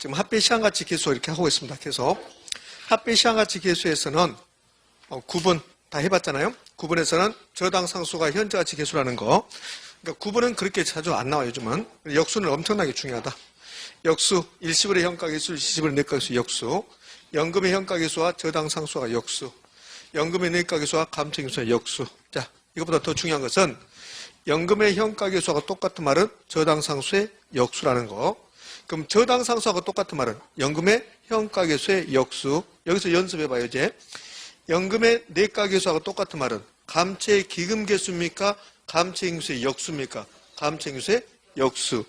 지금 합배 시간가치 계수 이렇게 하고 있습니다. 계속. 합배 시간가치 계수에서는 어, 9번 다 해봤잖아요. 9번에서는 저당 상수가 현재 가치 계수라는 거. 그러니까 9번은 그렇게 자주 안 나와요, 요즘은. 역수는 엄청나게 중요하다. 역수, 일시불의 현가계수, 일시불의 내가계수, 역수. 연금의 현가계수와 저당 상수가 역수. 연금의 내가계수와 감정계수가 역수. 자, 이것보다 더 중요한 것은 연금의 현가계수하고 똑같은 말은 저당 상수의 역수라는 거. 그럼 저당 상수하고 똑같은 말은 연금의 현가계수의 역수. 여기서 연습해봐요, 이제. 연금의 내가계수하고 똑같은 말은 감채의 기금계수입니까? 감채행수의 역수입니까? 감채행수의 역수.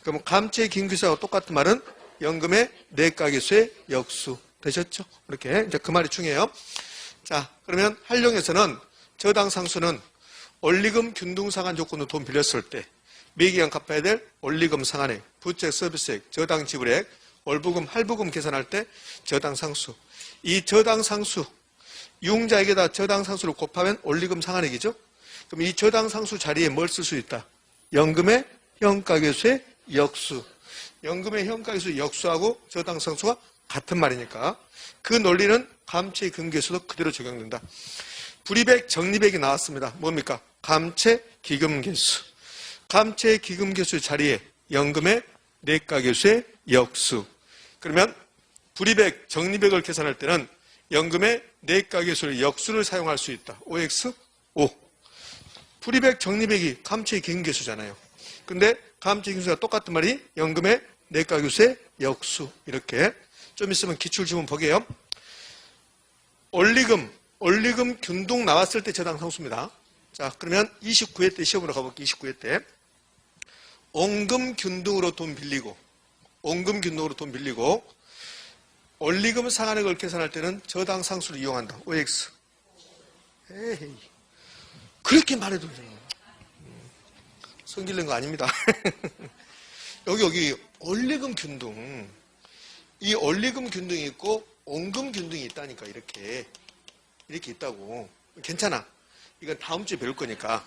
그럼 감채의 기금계수하고 똑같은 말은 연금의 내가계수의 역수. 되셨죠? 이렇게. 이제 그 말이 중요해요. 자, 그러면 활용에서는 저당 상수는 원리금 균등 상환 조건으로 돈 빌렸을 때 매기간 갚아야 될 원리금 상환액, 부채 서비스액, 저당 지불액, 월부금, 할부금 계산할 때 저당 상수. 이 저당 상수 유흥자에게다 저당 상수를 곱하면 원리금 상환액이죠. 그럼 이 저당 상수 자리에 뭘 쓸 수 있다? 연금의 현가계수의 역수. 연금의 현가계수 역수하고 저당 상수가 같은 말이니까 그 논리는 감채 금계수도 그대로 적용된다. 불이백 정리백이 나왔습니다. 뭡니까? 감채 기금계수. 감채 기금계수 자리에 연금의 내가계수의 역수. 그러면 불이백 정리백을 계산할 때는 연금의 내가계수의 역수를 사용할 수 있다. OX 5. 불이백 정리백이 감채 기금계수잖아요. 근데 감채 기금계수가 똑같은 말이 연금의 내가계수의 역수. 이렇게 좀 있으면 기출지문 보게요. 원리금, 원리금 균등 나왔을 때 저당 상수입니다. 자, 그러면 29회 때 시험으로 가볼게요. 29회 때. 온금 균등으로 돈 빌리고, 온금 균등으로 돈 빌리고, 원리금 상한액을 계산할 때는 저당 상수를 이용한다. OX. 에이. 그렇게 말해도 되잖아. 성질낸 거 아닙니다. 여기, 여기, 원리금 균등. 이 원리금 균등이 있고, 온금 균등이 있다니까, 이렇게. 이렇게 있다고. 괜찮아. 이건 다음 주에 배울 거니까.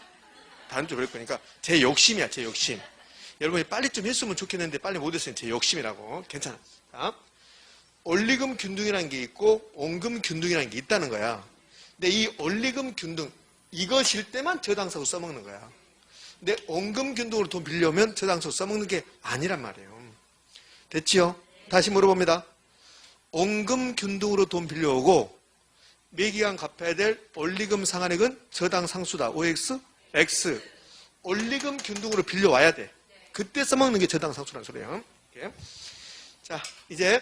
다음 주에 배울 거니까. 제 욕심이야, 제 욕심. 여러분이 빨리 좀 했으면 좋겠는데 빨리 못 했으면 제 욕심이라고. 괜찮아. 자, 원리금 균등이라는 게 있고, 온금 균등이라는 게 있다는 거야. 근데 이 원리금 균등, 이것일 때만 저당사로 써먹는 거야. 근데 원금 균등으로 돈 빌려면 저당사로 써먹는 게 아니란 말이에요. 됐지요? 다시 물어봅니다. 원금 균등으로 돈 빌려오고 매기간 갚아야 될 원리금 상환액은 저당 상수다. OX, X. 원리금 균등으로 빌려와야 돼. 그때 써먹는 게 저당 상수라는 소리예요. 자, 이제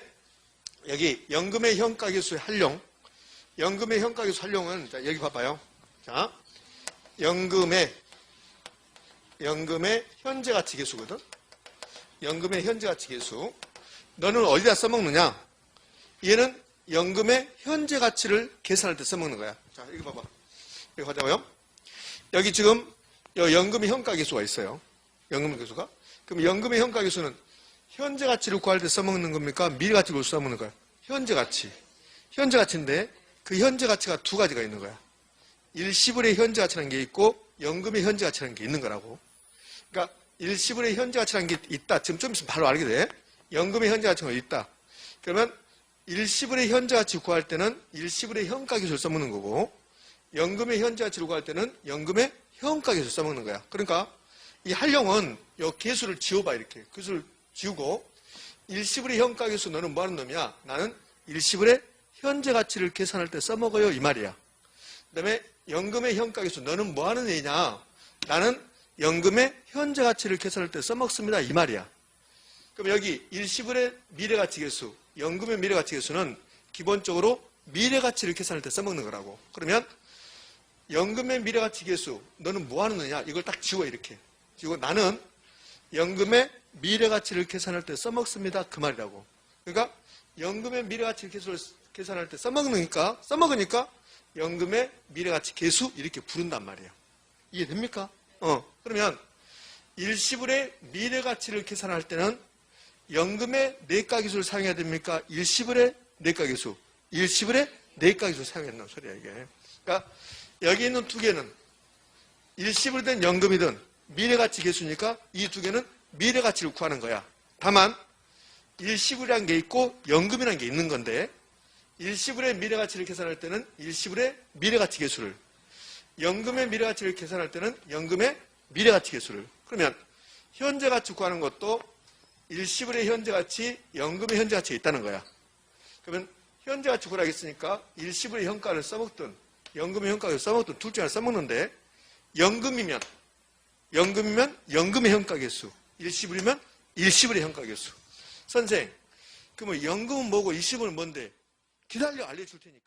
여기 연금의 현가계수의 활용. 연금의 현가계수 활용은 자, 여기 봐봐요. 자, 연금의 연금의 현재 가치 계수거든. 연금의 현재 가치 계수. 너는 어디다 써먹느냐? 얘는 연금의 현재 가치를 계산할 때 써먹는 거야. 자, 이거 봐봐. 이거 하자고요. 여기 지금 연금의 현가 계수가 있어요. 연금 계수가. 그럼 연금의 현가 계수는 현재 가치를 구할 때 써먹는 겁니까? 미래 가치를 써먹는 거야? 현재 가치. 현재 가치인데 그 현재 가치가 두 가지가 있는 거야. 일시불의 현재 가치라는 게 있고 연금의 현재 가치라는 게 있는 거라고. 그러니까 일시불의 현재 가치라는 게 있다. 지금 좀 있으면 바로 알게 돼. 연금의 현재 가치가 있다. 그러면 일시불의 현재 가치 구할 때는 일시불의 현가 기술 써먹는 거고 연금의 현재 가치를 구할 때는 연금의 현가 기술 써먹는 거야. 그러니까 이 활용은 이 개수를 지워봐 이렇게. 개수를 지우고 일시불의 현가 기술 너는 뭐 하는 놈이야? 나는 일시불의 현재 가치를 계산할 때 써먹어요 이 말이야. 그 다음에 연금의 현가 기술 너는 뭐 하는 애냐? 나는 연금의 현재 가치를 계산할 때 써먹습니다 이 말이야. 그럼 여기 일시불의 미래가치 계수, 연금의 미래가치 계수는 기본적으로 미래가치를 계산할 때 써먹는 거라고. 그러면 연금의 미래가치 계수, 너는 뭐 하는 거냐? 이걸 딱 지워 이렇게. 지고 나는 연금의 미래 가치를 계산할 때 써먹습니다. 그 말이라고. 그러니까 연금의 미래 가치 계수를 계산할 때 써먹으니까 써먹으니까 연금의 미래 가치 계수 이렇게 부른단 말이에요. 이해됩니까? 어. 그러면 일시불의 미래 가치를 계산할 때는 연금의 내가 기술을 사용해야 됩니까? 일시불의 내가 기술. 일시불의 내가 기술을 사용해야 된다는 소리야, 이게. 그러니까 여기 있는 두 개는 일시불 된 연금이든 미래가치 개수니까 이 두 개는 미래가치를 구하는 거야. 다만 일시불이라는 게 있고 연금이라는 게 있는 건데 일시불의 미래가치를 계산할 때는 일시불의 미래가치 계수를 연금의 미래가치를 계산할 때는 연금의 미래가치 계수를 그러면 현재가치 구하는 것도 일시불의 현재가치, 연금의 현재가치가 있다는 거야. 그러면 현재가치 구하겠으니까 일시불의 현가를 써먹든 연금의 현가를 써먹든 둘 중에 하나 써먹는데 연금이면 연금이면 연금의 현가 개수, 일시불이면 일시불의 현가 개수. 선생, 그러면 연금은 뭐고 일시불은 뭔데? 기다려 알려줄 테니까.